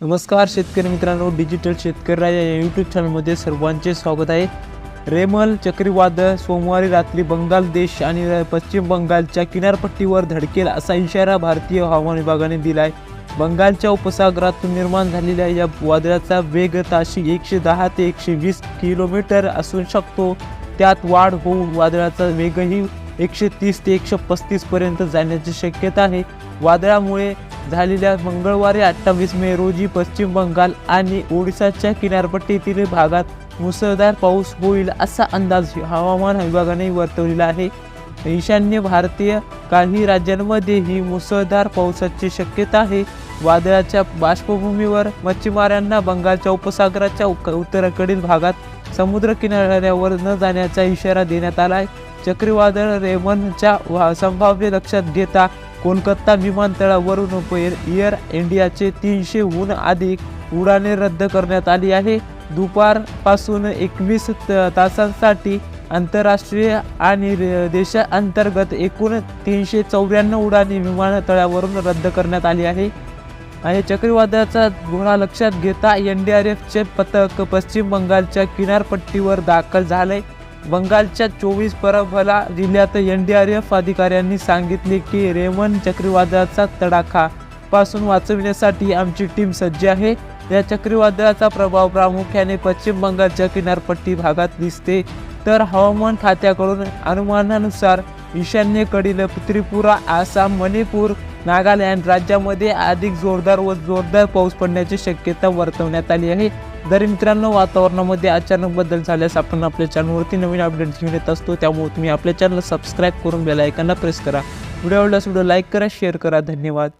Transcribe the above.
नमस्कार शेतकरी मित्रांनो डिजिटल शेतकरी राजा या यूट्यूब चॅनलमध्ये सर्वांचे स्वागत आहे. रेमल चक्रीवादळ सोमवारी रात्री बंगाल देश आणि पश्चिम बंगालच्या किनारपट्टीवर धडकेल असा इशारा भारतीय हवामान विभागाने दिला आहे बंगालच्या उपसागरातून निर्माण झालेल्या या वादळाचा वेग ताशी एकशे दहा ते एकशे वीस किलोमीटर असू शकतो. त्यात वाढ होऊन वादळाचा वेगही एकशे तीस ते एकशे पस्तीसपर्यंत जाण्याची शक्यता आहे. वादळामुळे झालेल्या मंगळवारी अठ्ठावीस मे रोजी पश्चिम बंगाल आणि ओडिसाच्या किनारपट्टीतील भागात मुसळधार पाऊस होईल असा अंदाज हवामान विभागाने वर्तवलेला आहे. ईशान्य भारतीय काही राज्यांमध्ये ही मुसळधार पावसाची शक्यता आहे. वादळाच्या बाष्पभूमीवर मच्छीमारांना बंगालच्या उपसागराच्या उक- उत्तरेकडील भागात समुद्र किनाऱ्यावर न जाण्याचा इशारा देण्यात आला आहे चक्रीवादळ रेमनच्या वा- संभाव्य लक्षात घेता कोलकाता विमानतळावरून एअर इंडियाचे तीनशेहून अधिक उड्डाणे रद्द करण्यात आली आहे. दुपारपासून एकवीस तासांसाठी आंतरराष्ट्रीय आणि देशांतर्गत एकूण तीनशे चौऱ्याण्णव उड्डाणे विमानतळावरून रद्द करण्यात आली आहे. आणि चक्रीवादळाचा गुन्हा लक्षात घेता एन डी आर एफचे पथक पश्चिम बंगालच्या किनारपट्टीवर दाखल झाले बंगालच्या चोवीस परभला जिल्ह्यात एन डी आर एफ अधिकाऱ्यांनी सांगितले की रेमन चक्रीवादळाचा तडाखा पासून वाचविण्यासाठी आमची टीम सज्ज आहे. या चक्रीवादळाचा प्रभाव प्रामुख्याने पश्चिम बंगालच्या किनारपट्टी भागात दिसते. तर हवामान खात्याकडून अनुमानानुसार ईशान्येकडील त्रिपुरा आसाम मणिपूर नागालँड राज्यामध्ये अधिक जोरदार व जोरदार पाऊस पडण्याची शक्यता वर्तवण्यात आली आहे. जरी मित्रांनो वातावरणामध्ये अचानक बदल झाल्यास आपण आपल्या चॅनलवरती नवीन अपडेट्स घेऊन येत असतो. त्यामुळे तुम्ही आपल्या चॅनल सबस्क्राईब करून बेलायकांना प्रेस करा. व्हिडिओ आवडल्यास व्हिडिओ लाईक करा शेअर करा. धन्यवाद.